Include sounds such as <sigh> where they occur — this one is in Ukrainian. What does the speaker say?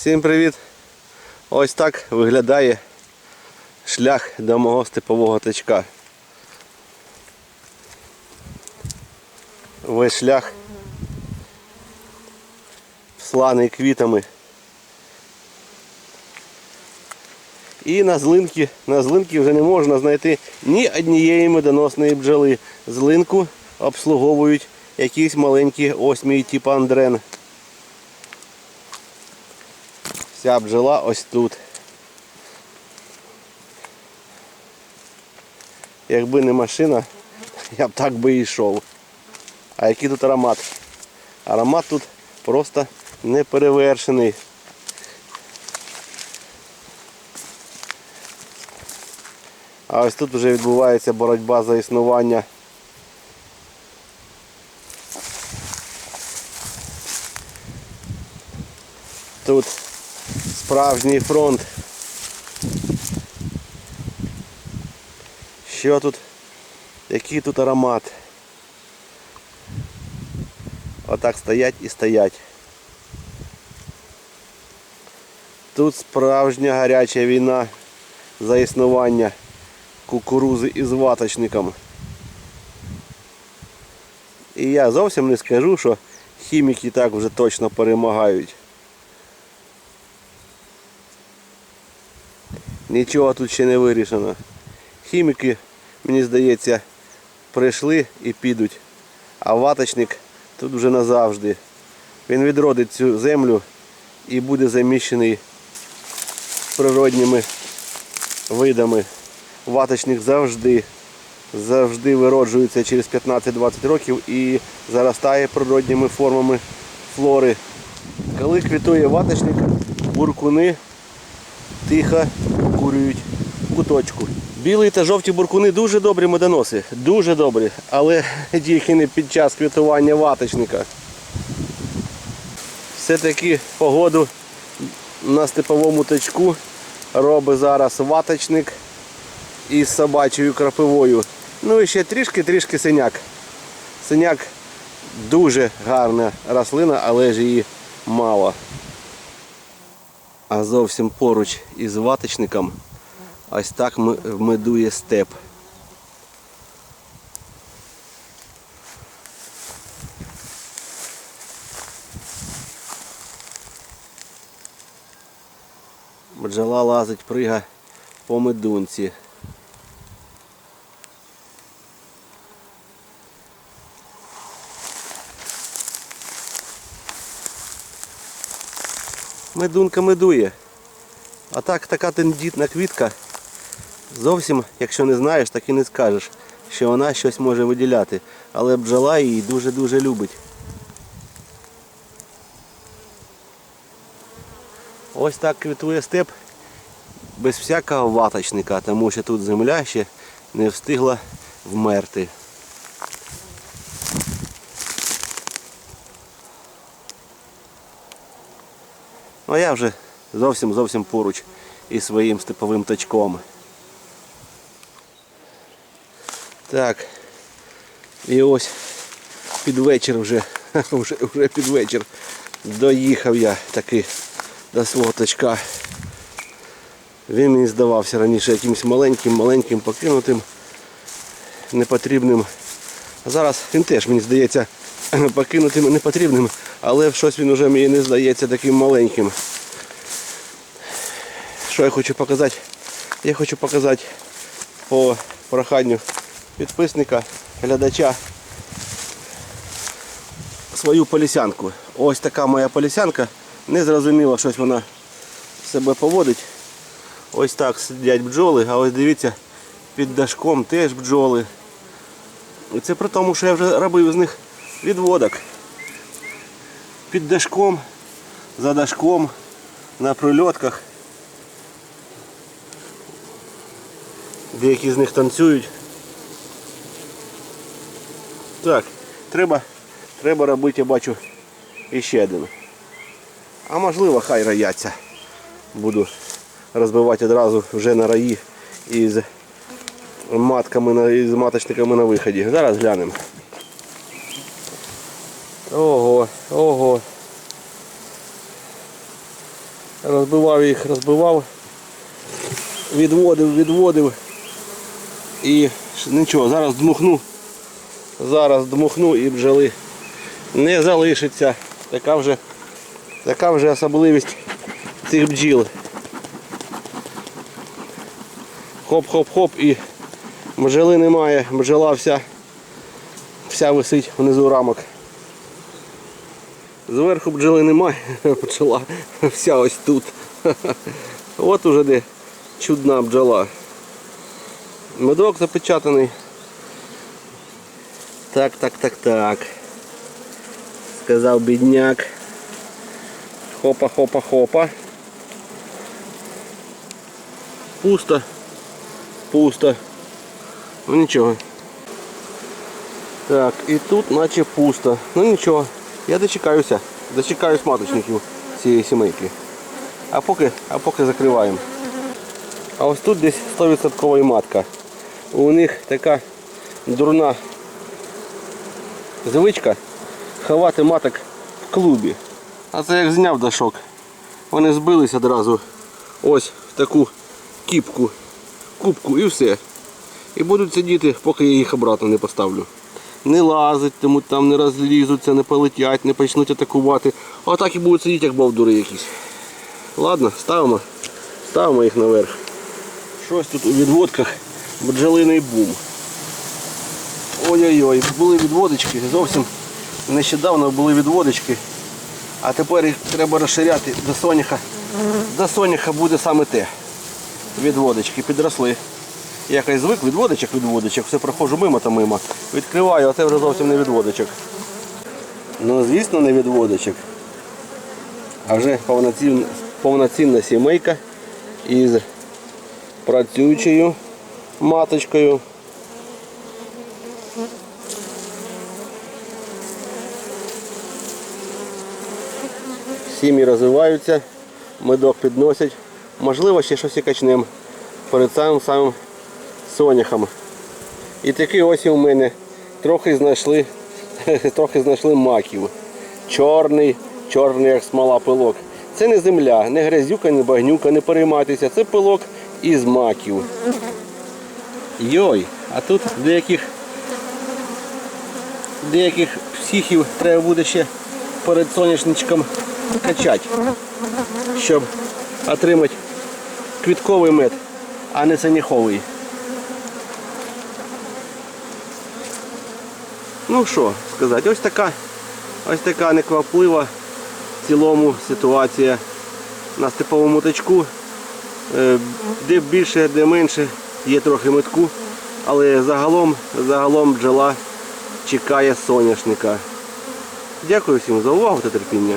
Всім привіт! Ось так виглядає шлях до мого степового тичка. Весь шлях сланий квітами. І на злинки, на злинки вже не можна знайти ні однієї медоносної бджоли. Злинку обслуговують якісь маленькі осьмії типу Андрен. Вся бджола ось тут. Якби не машина, я б так би і йшов. А який тут аромат? Аромат тут просто неперевершений. А ось тут вже відбувається боротьба за існування. Тут справжній фронт. Що тут? Який тут аромат? Отак стоять і стоять. Тут справжня гаряча війна за існування кукурузи із ваточником. І я зовсім не скажу, що хіміки так вже точно перемагають. Нічого тут ще не вирішено. Хіміки, мені здається, прийшли і підуть. А ваточник тут вже назавжди. Він відродить цю землю і буде заміщений природніми видами. Ваточник завжди, завжди вироджується через 15-20 років і заростає природніми формами флори. Коли квітує ваточник, буркуни тихо курюють в куточку. Білі та жовті буркуни дуже добрі медоноси, дуже добрі, але тільки не під час квітування ваточника. Все-таки погоду на степовому течку робить зараз ваточник із собачою крапивою. Ну і ще трішки-трішки синяк. Синяк дуже гарна рослина, але ж її мало. А зовсім поруч із ваточником ось так медує степ. Бджола лазить, прига по медунці. Медунка медує. А так така тендітна квітка. Зовсім, якщо не знаєш, так і не скажеш, що вона щось може виділяти. Але бджола її дуже-дуже любить. Ось так квітує степ без всякого ваточника, тому що тут земля ще не встигла вмерти. Ну а я вже зовсім зовсім поруч із своїм степовим тачком. Так. І ось під вечір вже, <laughs> вже, вже під вечір доїхав я таки до свого тачка. Він мені здавався раніше якимось маленьким, маленьким, покинутим, непотрібним. А зараз він теж мені здається <laughs> покинутим і непотрібним, але щось він уже мені не здається таким маленьким. Що я хочу показати? Я хочу показати по проханню підписника, глядача свою полісянку. Ось така моя полісянка. Не зрозуміло, щось вона себе поводить. Ось так сидять бджоли, а ось дивіться, під дашком теж бджоли. І це при тому, що я вже робив з них відводок. Під дашком, за дашком, на прильотках. Деякі з них танцюють. Так, треба, треба робити, я бачу, іще один. А можливо, хай рояться. Буду розбивати одразу вже на раї із матками із маточниками на виході. Зараз глянемо. Ого, ого. Розбивав їх, розбивав, відводив, відводив. І нічого, зараз дмухну. Зараз дмухну і бджоли не залишиться. Така вже, така вже особливість цих бджіл. Хоп-хоп-хоп і бджоли немає, бджола вся, вся висить внизу рамок. Зверху бджоли немає, <laughs> бджола вся ось тут. <laughs> От уже де чудна бджола. Медок запечатаний. Так, так, так, так. Сказав бідняк. Хопа, хопа, хопа. Пусто. Пусто. Ну нічого. Так, і тут наче пусто. Ну нічого. Я дочекаюся. Дочекаюсь маточників цієї сімейки. А поки, а поки закриваємо. А ось тут десь 100% матка. У них така дурна звичка ховати маток в клубі. А це як зняв дашок. Вони збились одразу ось в таку кіпку, кубку і все. І будуть сидіти, поки я їх обратно не поставлю. Не лазить, тому там не розлізуться, не полетять, не почнуть атакувати. А так і будуть сидіти, як бовдури якісь. Ладно, ставимо. Ставимо їх наверх. Щось тут у відводках бджолиний бум. Ой-ой-ой, були відводочки, зовсім нещодавно були відводочки, а тепер їх треба розширяти до соняха. До соняха буде саме те. Відводочки підросли. Якось звик відводочок, відводочок, все проходжу мимо та мимо. Відкриваю, а це вже зовсім не відводочок. Ну, звісно, не відводочок. А вже повноцінна, повноцінна сімейка із працюючою маточкою. Сім'ї розвиваються, медок підносять. Можливо, ще щось і качнемо перед самим самим соняхом. І такі ось у мене трохи знайшли, <laughs> трохи знайшли маків. Чорний, чорний як смола пилок. Це не земля, не грязюка, не багнюка, не переймайтеся. Це пилок із маків. Йой, а тут деяких деяких психів треба буде ще перед соняшничком качати, щоб отримати квітковий мед, а не саніховий. Ну що сказати, ось така, ось така некваплива в цілому ситуація на степовому тачку. Е, Де більше, де менше, є трохи метку, але загалом, загалом бджола чекає соняшника. Дякую всім за увагу та терпіння.